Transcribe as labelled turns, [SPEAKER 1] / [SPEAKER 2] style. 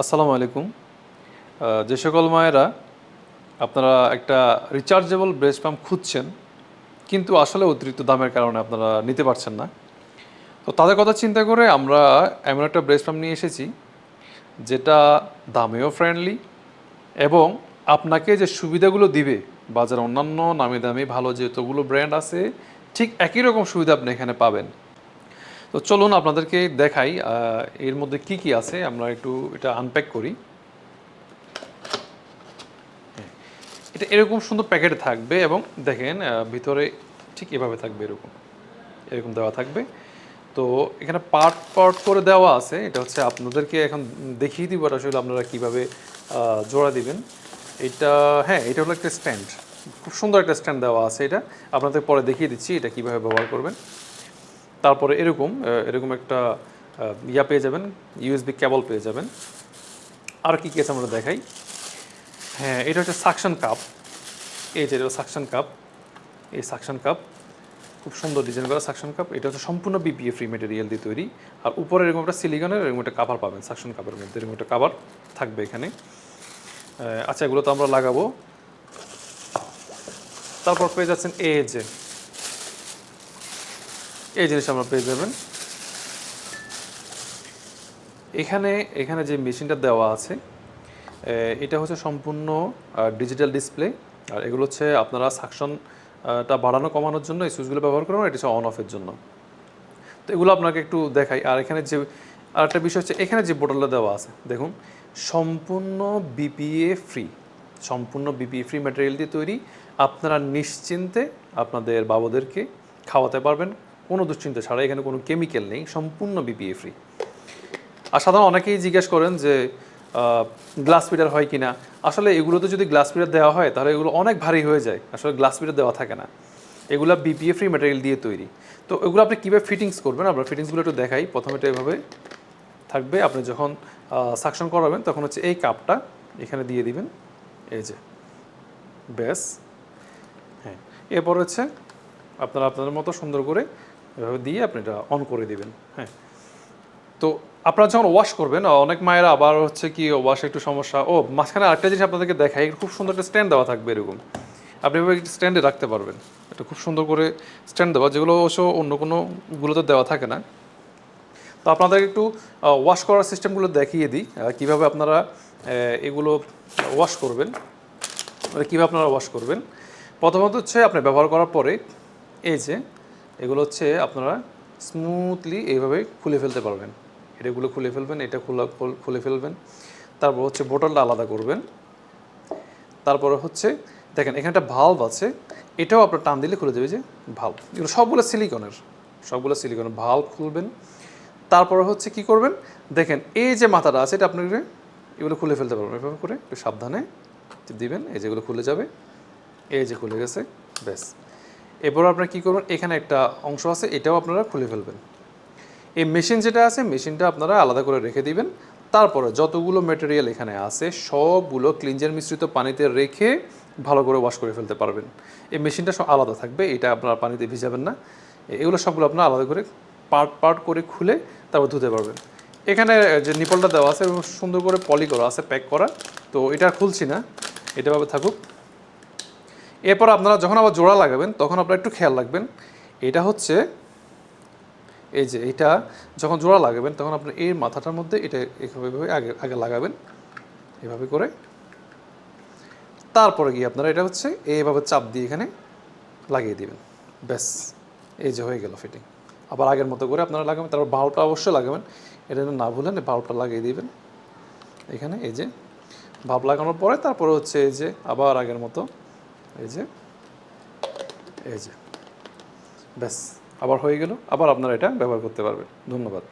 [SPEAKER 1] আসসালামু আলাইকুম। যে সকল মায়েরা আপনারা একটা রিচার্জেবল ব্রেস্ট পাম্প খুঁজছেন, কিন্তু আসলে অতিরিক্ত দামের কারণে আপনারা নিতে পারছেন না। তো তাদের কথা চিন্তা করে আমরা এমন একটা ব্রেস্ট পাম্প নিয়ে এসেছি, যেটা দামেও ফ্রেন্ডলি এবং আপনাকে যে সুবিধাগুলো দিবে, বাজার অন্যান্য নামি দামি ভালো যেতগুলো ব্র্যান্ড আছে, ঠিক একই রকম সুবিধা আপনি এখানে পাবেন। তো চলুন আপনাদেরকে দেখাই এর মধ্যে কি কি আছে, আমরা একটু এটা আনপ্যাক করি। এটা এরকম সুন্দর প্যাকেটে থাকবে এবং দেখেন ভিতরে ঠিক এভাবে থাকবে এরকম এরকম দেওয়া থাকবে। তো এখানে পার্ট পার্ট করে দেওয়া আছে, এটা হচ্ছে আপনাদেরকে এখন দেখিয়ে দিব আসলে আপনারা কীভাবে জোড়া দিবেন। এটা হ্যাঁ এটা হলো একটা স্ট্যান্ড খুব সুন্দর একটা স্ট্যান্ড দেওয়া আছে এটা। আপনাদের পরে দেখিয়ে দিচ্ছি এটা কীভাবে ব্যবহার করবেন। তারপরে এরকম এরকম একটা ইয়া পেয়ে যাবেন ইউএসবি কেবল পেয়ে যাবেন। আর কি কি আছে আমরা দেখাই? হ্যাঁ এটা হচ্ছে সাকশন কাপ এই যে এটা সাকশন কাপ এই সাকশন কাপ খুব সুন্দর ডিজাইন করা সাকশন কাপ এটা হচ্ছে সম্পূর্ণ বিপিএ ফ্রি মেটেরিয়াল দিয়ে তৈরি। আর উপরে এরকম একটা সিলিকনের এরকম একটা কাভার পাবেন সাকশন কাপের মধ্যে এরকম একটা কাভার থাকবে এখানে। আচ্ছা এগুলো তো আমরা লাগাবো। তারপর পেয়ে যাচ্ছেন এই যে এই জিনিস আমরা পেয়ে যাবেন। এখানে এখানে যে মেশিনটা দেওয়া আছে এটা হচ্ছে সম্পূর্ণ ডিজিটাল ডিসপ্লে আর এগুলো হচ্ছে আপনারা সাকশনটা বাড়ানো, কমানোর জন্য এই সুইচগুলো ব্যবহার করবেন এটা হচ্ছে অন অফের জন্য। তো এগুলো আপনাকে একটু দেখাই। আর এখানে যে, আরেকটা বিষয় হচ্ছে, এখানে যে বোতলটা দেওয়া আছে, দেখুন, সম্পূর্ণ বিপিএ ফ্রি সম্পূর্ণ বিপিএ ফ্রি ম্যাটেরিয়াল দিয়ে তৈরি। আপনারা নিশ্চিন্তে আপনাদের বাবুদেরকে খাওয়াতে পারবেন। কোনো দুশ্চিন্তা ছাড়া, এখানে কোনো কেমিক্যাল নেই, সম্পূর্ণ বিপিএ ফ্রি আর সাধারণ অনেকেই জিজ্ঞেস করেন যে গ্লাস ফিডার হয় কি না আসলে এগুলোতে যদি গ্লাস ফিডার দেওয়া হয়, তাহলে এগুলো অনেক ভারী হয়ে যায়। আসলে গ্লাস ফিডার দেওয়া থাকে না। এগুলো বিপিএ ফ্রি ম্যাটেরিয়াল দিয়ে তৈরি। তো এগুলো আপনি কীভাবে ফিটিংস করবেন? আমরা ফিটিংসগুলো একটু দেখাই। প্রথমে এটা এভাবে থাকবে। আপনি যখন সাকশন করাবেন, তখন হচ্ছে এই কাপটা এখানে দিয়ে দিবেন। এই যে, ব্যাস। হ্যাঁ। এরপর হচ্ছে আপনারা আপনাদের মতো সুন্দর করে এভাবে দিয়ে আপনি এটা অন করে দিবেন হ্যাঁ। তো আপনারা যখন ওয়াশ করবেন অনেক মায়েরা আবার হচ্ছে কি ওয়াশ একটু সমস্যা, ও, মাঝখানে আরেকটা জিনিস আপনাদেরকে দেখাই খুব সুন্দর একটা স্ট্যান্ড দেওয়া থাকবে এরকম। আপনি এভাবে স্ট্যান্ডে রাখতে পারবেন। এটা খুব সুন্দর করে স্ট্যান্ড দেওয়া, যেগুলো অবশ্য অন্য কোনো গুলোতে দেওয়া থাকে না। তো আপনাদের একটু ওয়াশ করার সিস্টেমগুলো দেখিয়ে দিই কীভাবে আপনারা এগুলো ওয়াশ করবেন মানে কীভাবে আপনারা ওয়াশ করবেন। প্রথমত হচ্ছে আপনি ব্যবহার করার পরে, এই যে এগুলো হচ্ছে আপনারা স্মুথলি এইভাবে খুলে ফেলতে পারবেন। এটাগুলো খুলে ফেলবেন, এটা খোলা, খুলে ফেলবেন। তারপর হচ্ছে বোটলটা আলাদা করবেন। তারপরে হচ্ছে, দেখেন এখানে একটা ভাল্ব আছে, এটাও আপনার টান দিলে খুলে যাবে যে ভাল্ব এগুলো সবগুলো সিলিকনের সবগুলো সিলিকনের ভাল্ব খুলবেন। তারপরে হচ্ছে কি করবেন, দেখেন এই যে মাথাটা আছে, এটা আপনাকে এগুলো খুলে ফেলতে পারবেন। এভাবে করে একটু সাবধানে দিবেন, এই যেগুলো খুলে যাবে, এই যে খুলে গেছে, ব্যাস। এরপর আপনারা কী করবেন? এখানে একটা অংশ আছে, এটাও আপনারা খুলে ফেলবেন। এই মেশিন যেটা আছে মেশিনটা আপনারা আলাদা করে রেখে দিবেন। তারপরে যতগুলো মেটেরিয়াল এখানে আছে, সবগুলো ক্লিনজার মিশ্রিত পানিতে রেখে ভালো করে ওয়াশ করে ফেলতে পারবেন। এই মেশিনটা সব আলাদা থাকবে, এটা আপনারা পানিতে ভিজাবেন না। এগুলো সবগুলো আপনারা আলাদা করে পার্ট পার্ট করে খুলে তারপর ধুতে পারবেন। এখানে যে নিপলটা দেওয়া আছে সুন্দর করে পলি করা আছে প্যাক করা। তো এটা খুলছি না এটাভাবে থাকুক। এরপর আপনারা যখন আবার জোড়া লাগাবেন, তখন আপনারা একটু খেয়াল রাখবেন। এটা হচ্ছে এই যে এটা যখন জোড়া লাগাবেন, তখন আপনার এই মাথাটার মধ্যে এটা এভাবে আগে আগে লাগাবেন। এভাবে করে। তারপরে গিয়ে আপনারা এটা হচ্ছে এইভাবে চাপ দিয়ে এখানে লাগিয়ে দিবেন। ব্যাস, এই যে হয়ে গেল ফিটিং আবার আগের মতো করে আপনারা লাগাবেন, তারপর বারোটা অবশ্যই লাগাবেন। এটা না ভুলেন বারোটা লাগিয়ে দিবেন। এখানে এই যে ভাব লাগানোর পরে তারপরে হচ্ছে এই যে আবার আগের মতো এই যে এই যে, ব্যাস, আবার হয়ে গেল, আবার আপনারা এটা ব্যবহার করতে পারবেন। ধন্যবাদ।